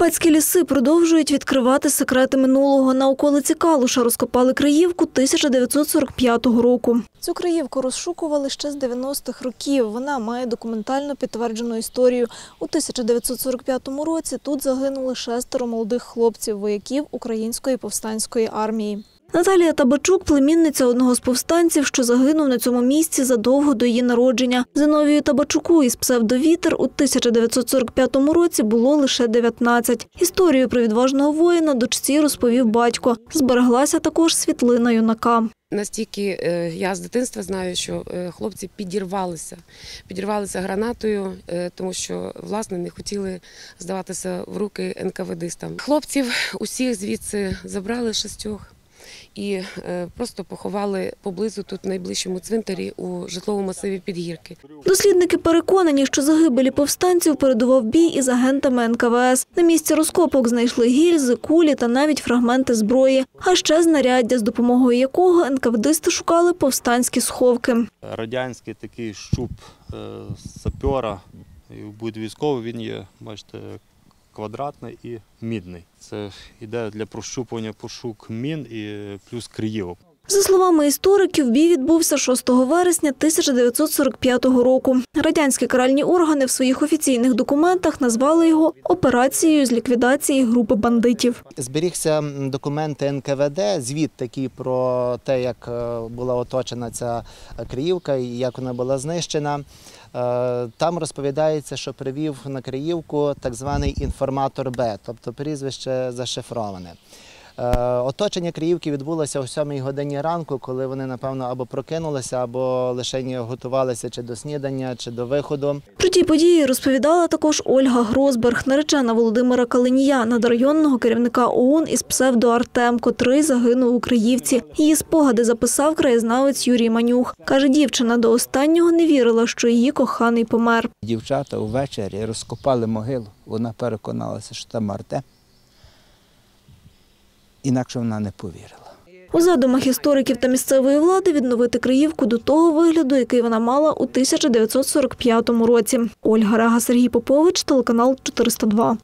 Карпатські ліси продовжують відкривати секрети минулого. На околиці Калуша розкопали Криївку 1945 року. Цю Криївку розшукували ще з 90-х років. Вона має документально підтверджену історію. У 1945 році тут загинули шестеро молодих хлопців, вояків Української повстанської армії. Наталія Табачук – племінниця одного з повстанців, що загинув на цьому місці задовго до її народження. Зиновію Табачуку із псевдовітер у 1945 році було лише 19. Історію про відважного воїна дочці розповів батько. Збереглася також світлина юнака. Настільки е, я з дитинства знаю, що е, хлопці підірвалися, підірвалися гранатою, е, тому що власне не хотіли здаватися в руки НКВДистам. Хлопців усіх звідси забрали шістьох і е, просто поховали поблизу тут в найближчому цвинтарі у житловому масиві Підгірки. Дослідники переконані, що загибелі повстанців передував бій із агентами НКВС. На місці розкопок знайшли гільзи, кулі та навіть фрагменти зброї, а ще знаряддя, з допомогою якого НКВДисти шукали повстанські сховки. радянський такий щуп е, сапера. І Буде військовий, він є, бачите, квадратний і мідний. Це іде для прощупування пошук мін і плюс криївок. За словами істориків, бій відбувся 6 вересня 1945 року. Радянські каральні органи в своїх офіційних документах назвали його операцією з ліквідації групи бандитів. Зберігся документи НКВД, звіт такий про те, як е, була оточена ця Криївка і як вона була знищена. Е, Там розповідається, що привів на Криївку так званий інформатор Б, тобто прізвище зашифроване. Е, Оточення Криївки відбулося о 7 годині ранку, коли вони, напевно, або прокинулися, або лише готувалися чи до снідання, чи до виходу. Про ті події розповідала також Ольга Грозберг, наречена Володимира Калинія, надрайонного керівника ОУН із псевдо Артем, котрий загинув у Криївці. Її спогади записав краєзнавець Юрій Манюх. Каже, дівчина до останнього не вірила, що її коханий помер. Дівчата увечері розкопали могилу. Вона переконалася, що там Артем. Інакше вона не повірила. У задумах істориків та місцевої влади відновити Криївку до того вигляду, який вона мала у 1945 році. Ольга Рега, Сергій Попович, телеканал 402.